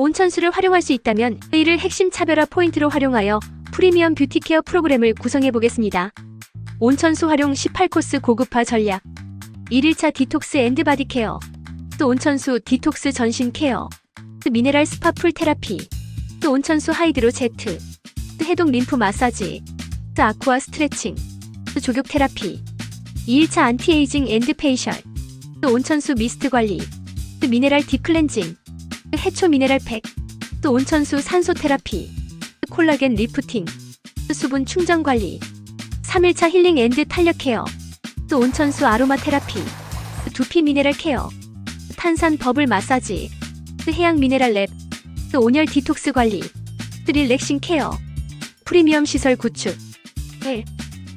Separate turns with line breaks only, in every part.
온천수를 활용할 수 있다면 이를 핵심 차별화 포인트로 활용하여 프리미엄 뷰티 케어 프로그램을 구성해 보겠습니다. 온천수 활용 18코스 고급화 전략. 1일차 디톡스 앤드 바디 케어. 또 온천수 디톡스 전신 케어. 또 미네랄 스파 풀 테라피. 또 온천수 하이드로 제트. 또 해독 림프 마사지. 또 아쿠아 스트레칭. 또 조격 테라피. 2일차 안티에이징 앤드 페이셜. 또 온천수 미스트 관리. 또 미네랄 딥 클렌징. 또 해초 미네랄 팩 또 온천수 산소 테라피 또 콜라겐 리프팅 또 수분 충전 관리 3일차 힐링 앤드 탄력 케어 또 온천수 아로마 테라피 또 두피 미네랄 케어 또 탄산 버블 마사지 또 해양 미네랄 랩, 또 온열 디톡스 관리, 또 릴렉싱 케어, 프리미엄 시설 구축, 1.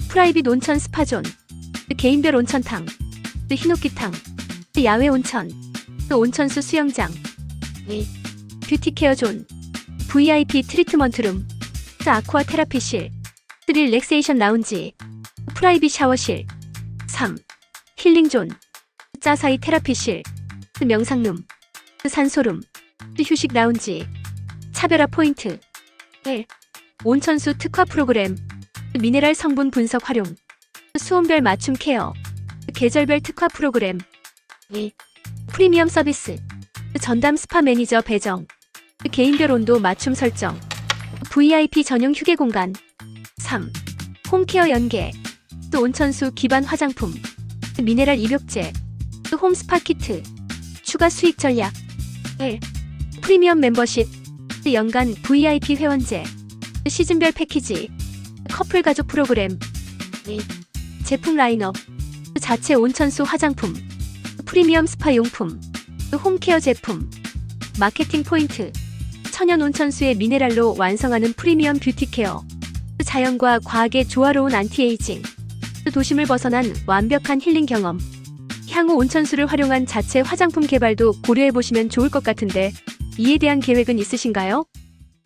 프라이빗 온천 스파존, 또 개인별 온천탕, 또 히노키탕, 또 야외 온천, 또 온천수 수영장, 2. 뷰티 케어 존, VIP 트리트먼트룸, 또 아쿠아 테라피실, 또 릴렉세이션 라운지, 프라이빗 샤워실, 3. 힐링 존, 짜사이 테라피실, 또 명상룸, 또 산소룸, 또 휴식 라운지, 차별화 포인트, 1. 온천수 특화 프로그램, 또 미네랄 성분 분석 활용, 또 수온별 맞춤 케어, 또 계절별 특화 프로그램, 2. 프리미엄 서비스, 또 전담 스파 매니저 배정, 또 개인별 온도 맞춤 설정, VIP 전용 휴게 공간, 3. 홈케어 연계, 또 온천수 기반 화장품, 또 미네랄 입욕제, 또 홈스파 키트, 추가 수익 전략, 1. 프리미엄 멤버십, 또 연간 VIP 회원제, 또 시즌별 패키지, 커플 가족 프로그램, 2. 제품 라인업, 또 자체 온천수 화장품, 또 프리미엄 스파 용품, 또 홈케어 제품, 마케팅 포인트, 천연 온천수의 미네랄로 완성하는 프리미엄 뷰티 케어, 또 자연과 과학의 조화로운 안티에이징, 또 도심을 벗어난 완벽한 힐링 경험, 향후 온천수를 활용한 자체 화장품 개발도 고려해 보시면 좋을 것 같은데 이에 대한 계획은 있으신가요?